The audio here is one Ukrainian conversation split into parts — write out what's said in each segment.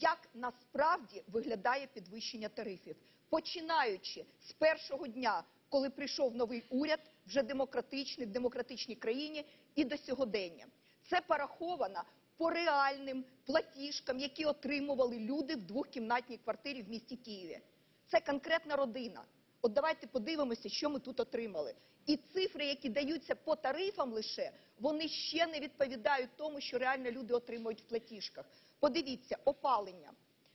як насправді виглядає підвищення тарифів, починаючи з першого дня, коли прийшов новий уряд, вже демократичний, в демократичній країні, і до сьогодення. Це пораховано по реальним платіжкам, які отримували люди в двохкімнатній квартирі в місті Києві. Це конкретна родина. От давайте подивимося, що ми тут отримали. І цифри, які даються по тарифам лише, вони ще не відповідають тому, що реально люди отримують в платіжках. Подивіться, опалення.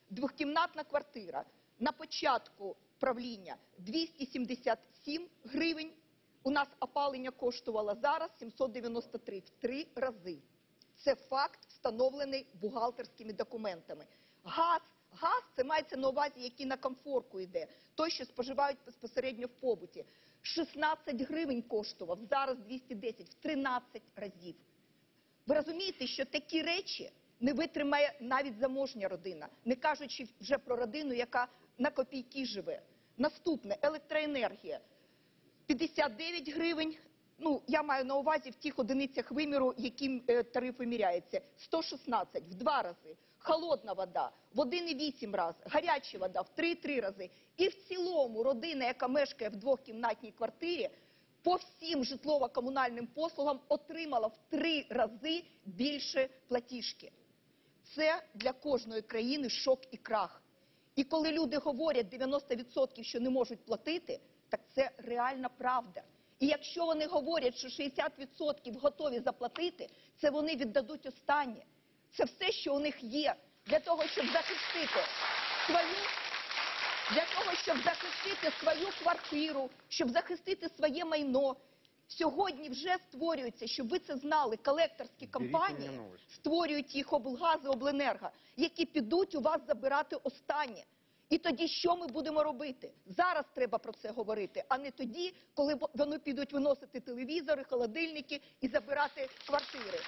Двохкімнатна квартира на початку правління 277 гривень. У нас опалення коштувало зараз 793 в три рази. Це факт, встановлений бухгалтерськими документами. Газ, мається на увазі, який на комфорку йде, той, що споживають безпосередньо в побуті. 16 гривень коштував, зараз 210, в 13 разів. Ви розумієте, що такі речі не витримає навіть заможня родина, не кажучи вже про родину, яка на копійки живе. Наступне електроенергія. 59 гривень. Ну, я маю на увазі в тих одиницях виміру, яким е, тариф виміряється. 116 в два рази. Холодна вода в 1,8 раз, гаряча вода в 3,3 рази. І в цілому родина, яка мешкає в двохкімнатній квартирі, по всім житлово-комунальним послугам отримала в три рази більше платіжки. Це для кожної країни шок і крах. І коли люди говорять 90%, що не можуть платити, так це реальна правда. І якщо вони говорять, що 60% готові заплатити, це вони віддадуть останнє. Це все, що у них є, для того, щоб захистити свою, для того, щоб захистити свою квартиру, щоб захистити своє майно. Сьогодні вже створюються, щоб ви це знали, колекторські компанії створюють їх облгази, обленерго, які підуть у вас забирати останнє. І тоді що ми будемо робити? Зараз треба про це говорити, а не тоді, коли вони підуть виносити телевізори, холодильники і забирати квартири.